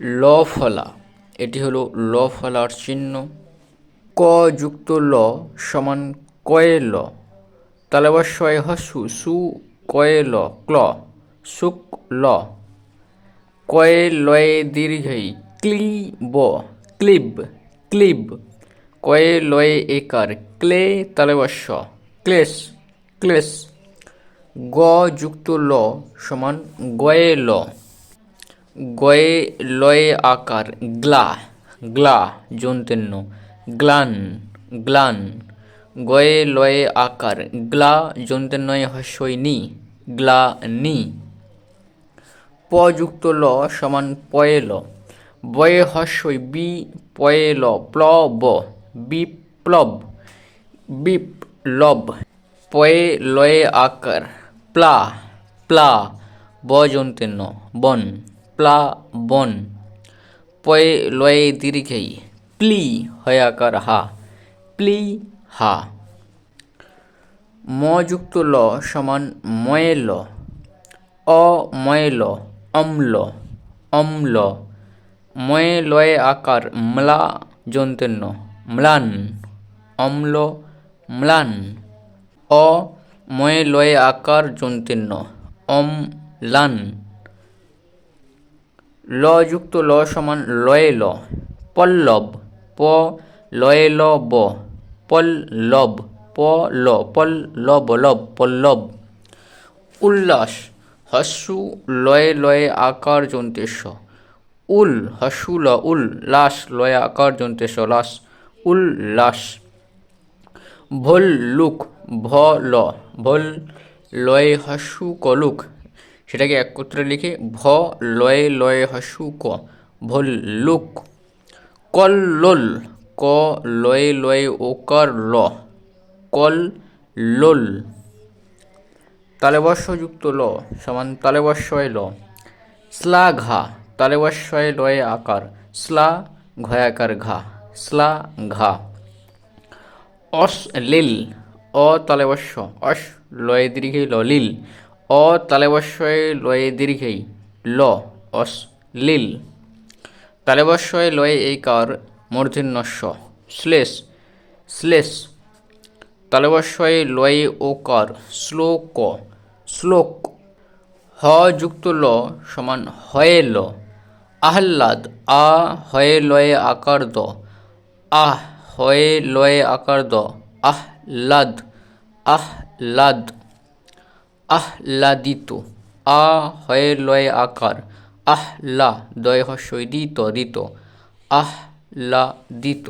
ল ফলা এটি হলো ল ফলার চিহ্ন। ক যুক্ত ল সমান কয়ে ল। তালেবাস্বয় হসু, সু কয়ে ল, ক্ল, সুক ল। কয়ে লয়ে দীর্ঘই ক্লি ব ক্লিব ক্লিব। কয়ে লয়ে একার ক্লে তালেবাস্য ক্লেশ ক্লেশ। গ যুক্ত ল সমান গয়ে ল। গয়ে লয়ে আকার, গ্লা গ্লা জন্তেন্য গ্লান গ্লান, গয়ে লয়ে আকার, গ্লা, জন্তেন্নয় হস্যই নি গ্লা, নি। প যুক্ত ল সমান পয়ে ল, বয়ে হস্যই বি পয়ে ল প্ল ব বিপ্লব বিপ্লব, পয়ে লয়ে আকার, প্লা প্লা, ব জন্তেন্য বন। প্লা বন। পয়ে লয়ে দীর্ঘেই প্লি হয় আকার হা। প্লি হা। ম যুক্ত ল সমান ময়ে ল। অময়ে অম্ল অম্ল ময়ে লয়ে আকার ম্লা জন্তেন্য ম্লান অম্ল ম্লান। অ ময়ে লয়ে আকার জন্তেন্য অম্লান ল যুক্ত ল সমান লয়ে ল। পল্লব, প, লয়ে ল, ব। পল্লব, প, ল, পল্লব লব পল্লব। উল্লাস হস্যু লয়ে লয়ে আকার জন্তেশ উল হস্যু ল, উল, লাস, লয়ে আকার জন্তেশ লাস উল্লাস ভল্লুক, ভ, ল। ভল, লয়ে হস্যু কলুক। সেটাকে একত্রে লিখে ভ লয়ে লয়ে হসু ক। ভল্লুক কল্লোল ক লয়ে লয়ে ওকার ল। কল লোল। তালেবস্যযুক্ত ল সমান তালেবস্যয় ল। স্লা ঘা। তালেবস্যয় লয়ে আকার। স্লা ঘয়াকার ঘা। স্লা ঘা। অস লিল। অ তালেবস্য অস লয়ে দীর্ঘে ল লিল। অ তালেবস্যয় লয়ে দীর্ঘেই, ল, অস, লিল। তালেবস্যয় লয়ে এই কার মূর্ধন্যস্য শ্লেষ শ্লেষ। তালেবস্যয় লয়ে ওকার শ্লোক। শ্লোক। হ যুক্ত ল সমান হয়ে ল। আহ্লাদ, আ হয়ে লয়ে আকার দ। আহ হয়ে লয়ে আকার দ। আহ্লাদ আহ্লাদ। আহ্লাদিত। আ হয়ে লয়ে আকার। আহ্লা দয় হস্যই দিত দিত আহ্লাদিত।